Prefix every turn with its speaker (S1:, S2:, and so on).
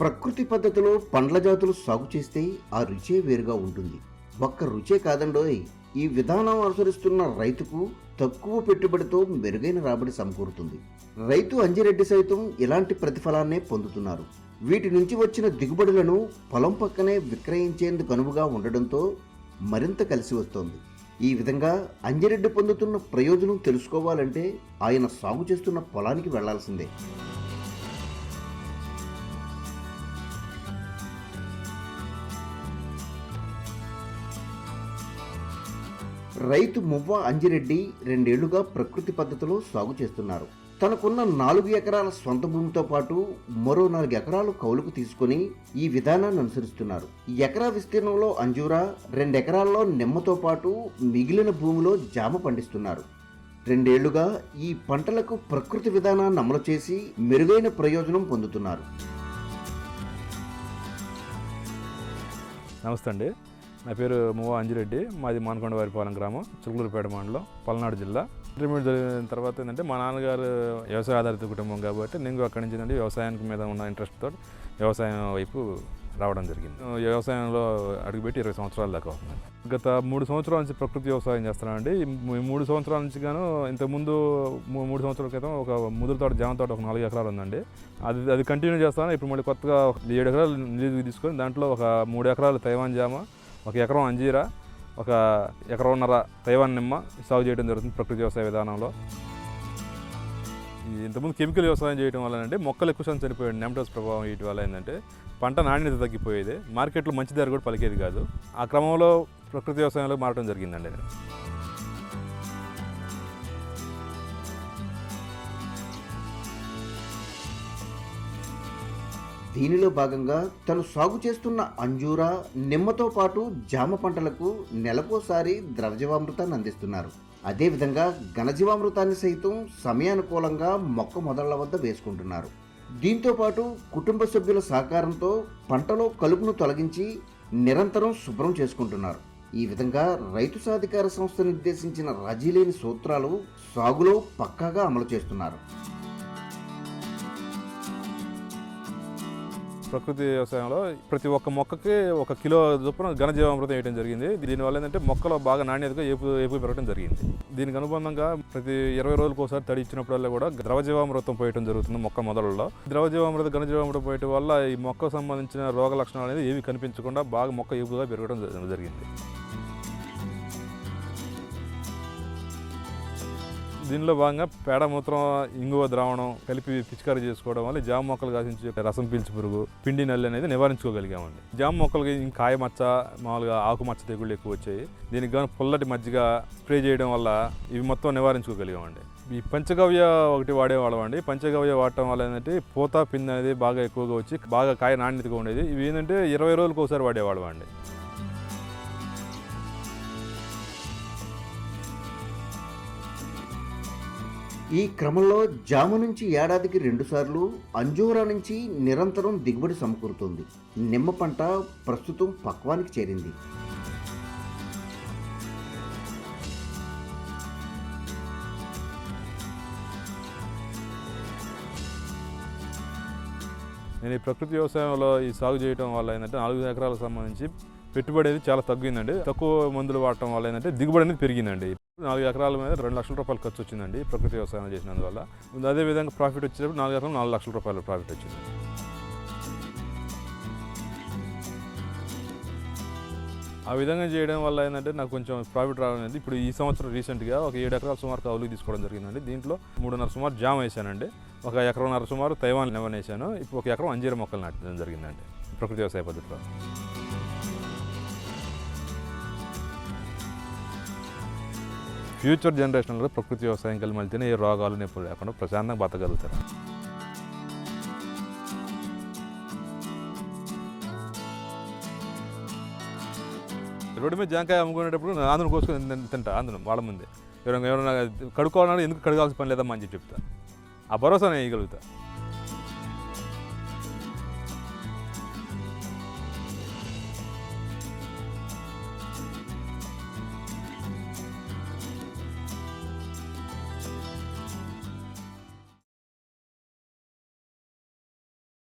S1: ప్రకృతి పద్ధతిలో పండ్ల జాతులు సాగు చేస్తే ఆ రుచే వేరుగా ఉంటుంది. ఒక్క రుచే కాదండోయ్ ఈ విధానం అనుసరిస్తున్న రైతుకు తక్కువ పెట్టుబడితో మెరుగైన రాబడి సమకూరుతుంది. రైతు అంజిరెడ్డి సైతం ఇలాంటి ప్రతిఫలాన్నే పొందుతున్నారు. వీటి నుంచి వచ్చిన దిగుబడులను పొలం పక్కనే విక్రయించేందుకు అనువుగా ఉండడంతో మరింత కలిసి వస్తోంది. ఈ విధంగా అంజిరెడ్డి పొందుతున్న ప్రయోజనం తెలుసుకోవాలంటే ఆయన సాగు చేస్తున్న పొలానికి వెళ్ళాల్సిందే. రైతు మువ్వ అంజిరెడ్డి రెండేళ్ళుగా ప్రకృతి పద్ధతిలో సాగు చేస్తున్నారు. తనకున్న నాలుగు ఎకరాల సొంత భూమితో పాటు మరో నాలుగు ఎకరాలు కౌలుకు తీసుకొని ఈ విధానాన్ని అనుసరిస్తున్నారు. ఎకరా విస్తీర్ణంలో అంజూరా రెండు ఎకరాల్లో నిమ్మతో పాటు మిగిలిన భూమిలో జామ పండిస్తున్నారు. రెండేళ్ళుగా ఈ పంటలకు ప్రకృతి విధానాన్ని అమలు చేసి మెరుగైన ప్రయోజనం పొందుతున్నారు.
S2: నమస్తే అండి. నా పేరు మువ్వ అంజిరెడ్డి. మాది మానకొండవారిపాలెం గ్రామం చిలుకూరుపేట మండలం పల్నాడు జిల్లా. ఇంటర్మీడియట్ జరిగిన తర్వాత ఏంటంటే మా నాన్నగారు వ్యవసాయ ఆధారిత కుటుంబం కాబట్టి నేను అక్కడి నుంచి ఏంటంటే వ్యవసాయానికి మీద ఉన్న ఇంట్రెస్ట్తో వ్యవసాయం వైపు రావడం జరిగింది. వ్యవసాయంలో అడుగుపెట్టి ఇరవై సంవత్సరాల దాకా అవుతుంది. గత మూడు సంవత్సరాల నుంచి ప్రకృతి వ్యవసాయం చేస్తున్నానండి. ఈ మూడు సంవత్సరాల నుంచి గాను ఇంతకుముందు మూడు సంవత్సరాల క్రితం ఒక ముదురు తోట జామ తోట ఒక నాలుగు ఎకరాలు ఉందండి. అది అది కంటిన్యూ చేస్తాను. ఇప్పుడు మళ్ళీ కొత్తగా ఒక ఏడు ఎకరాలు లీజుకి తీసుకొని దాంట్లో ఒక మూడు ఎకరాలు తైవాన్ జామ ఒక ఎకరం అంజీరా ఒక ఎకరంన్నర తైవాన్ నిమ్మ సాగు చేయడం జరుగుతుంది ప్రకృతి వ్యవసాయ విధానంలో. ఇంతకుముందు కెమికల్ వ్యవసాయం చేయడం వల్ల అంటే మొక్కలు ఎక్కువ శాతం చనిపోయాడు నెమటోస్ ప్రభావం వీటి వల్ల ఏంటంటే పంట నాణ్యత తగ్గిపోయేది. మార్కెట్లో మంచి ధర కూడా పలికేది కాదు. ఆ క్రమంలో ప్రకృతి వ్యవసాయంలో మారడం జరిగిందండి.
S1: దీనిలో భాగంగా తను సాగు చేస్తున్న అంజూరా నిమ్మతో పాటు జామ పంటలకు నెలకోసారి ద్రవజీవామృతాన్ని అందిస్తున్నారు. అదేవిధంగా ఘనజీవామృతాన్ని సైతం సమయానుకూలంగా మొక్క మొదళ్ళ వద్ద వేసుకుంటున్నారు. దీంతో పాటు కుటుంబ సభ్యుల సహకారంతో పంటలో కలుపును తొలగించి నిరంతరం శుభ్రం చేసుకుంటున్నారు. ఈ విధంగా రైతు సాధికార సంస్థ నిర్దేశించిన రాజీలేని సూత్రాలు సాగులో పక్కాగా అమలు చేస్తున్నారు.
S2: ప్రకృతి వ్యవసాయంలో ప్రతి ఒక్క మొక్కకి ఒక కిలో చొప్పున ఘనజీవామృతం వేయడం జరిగింది. దీనివల్ల ఏంటంటే మొక్కలో బాగా నాణ్యతగా ఏపు ఏపు పెరగడం జరిగింది. దీనికి అనుబంధంగా ప్రతి ఇరవై రోజులకు ఒకసారి తడి ఇచ్చినప్పుడల్లా కూడా ద్రవజీవామృతం పోయడం జరుగుతుంది మొక్క మొదలలో ద్రవజీవామృతం ఘనజీవామృతం పోయటం వల్ల ఈ మొక్కకు సంబంధించిన రోగ లక్షణాలు అనేది ఏవి కనిపించకుండా బాగా మొక్క ఏపుగా పెరగడం జరిగింది. దీనిలో భాగంగా పేడ మూత్రం ఇంగువ ద్రావణం కలిపి పిచికారీ చేసుకోవడం వల్ల జామ మొక్కలు కాసించే రసం పీల్చి పురుగు పిండి నల్లి అనేది నివారించుకోగలిగామండి. జామ మొక్కలకి కాయ మచ్చ మామూలుగా ఆకు మచ్చ తెగుళ్ళు ఎక్కువ వచ్చాయి. దీనికి గాను పుల్లటి మజ్జిగ స్ప్రే చేయడం వల్ల ఇవి మొత్తం నివారించుకోగలిగామండి. ఈ పంచగవ్య ఒకటి వాడేవాళ్ళం అండి పంచగవ్య వాడటం వల్ల ఏంటంటే పూత పిండి అనేది బాగా ఎక్కువగా వచ్చి బాగా కాయ నాణ్యతగా ఉండేది. ఇవి ఏంటంటే ఇరవై రోజులకు ఒకసారి వాడేవాళ్ళం అండి
S1: ఈ క్రమంలో జామ నుంచి ఏడాదికి రెండుసార్లు అంజూరా నుంచి నిరంతరం దిగుబడి సమకూరుతుంది. నిమ్మ పంట ప్రస్తుతం పక్వానికి చేరింది.
S2: నేను ఈ ప్రకృతి వ్యవసాయంలో ఈ సాగు చేయడం వల్ల ఏంటంటే నాలుగు ఎకరాలకు సంబంధించి పెట్టుబడి అనేది చాలా తగ్గిందండి. తక్కువ మందులు వాడటం వల్ల ఏంటంటే దిగుబడి అనేది పెరిగిందండి. నాలుగు ఎకరాల మీద రెండు లక్షల రూపాయలు ఖర్చు వచ్చిందండి ప్రకృతి వ్యవసాయం చేసినందువల్ల. అదేవిధంగా ప్రాఫిట్ వచ్చేటప్పుడు నాలుగు ఎకరాలు నాలుగు లక్షల రూపాయలు ప్రాఫిట్ వచ్చింది. ఆ విధంగా చేయడం వల్ల ఏంటంటే నాకు కొంచెం ప్రాఫిట్ రావడం అనేది ఇప్పుడు ఈ సంవత్సరం రీసెంట్గా ఒక ఏడు ఎకరాల సుమారు కౌలుకి తీసుకోవడం జరిగిందండి. దీంట్లో మూడున్నర సుమారు జామ వేసానండి. ఒక ఎకరంన్నర సుమారు తైవాన్ లెవెన్ వేసాను. ఇప్పుడు ఒక ఎకరం అంజీర మొక్కలు నాటడం జరిగిందండి. ప్రకృతి వ్యవసాయ పద్ధతిలో. ఫ్యూచర్ జనరేషన్లో ప్రకృతి వ్యవసాయం కలిసి మళ్ళీ ఏ రోగాలు నొప్పులు లేకుండా ప్రశాంతంగా బతకగలుగుతారు. రోడ్డు మీద జాంకాయ అమ్ముకునేటప్పుడు నేను ఆంధ్రం కోసుకొని తింటా ఆంధ్రం వాళ్ళ ముందే. ఎవరైనా ఎవరైనా కడుక్కోవాలన్నా ఎందుకు కడగాల్సిన పని లేదమ్మా అని చెప్పి చెప్తా. ఆ భరోసా నేను ఇవ్వగలుగుతా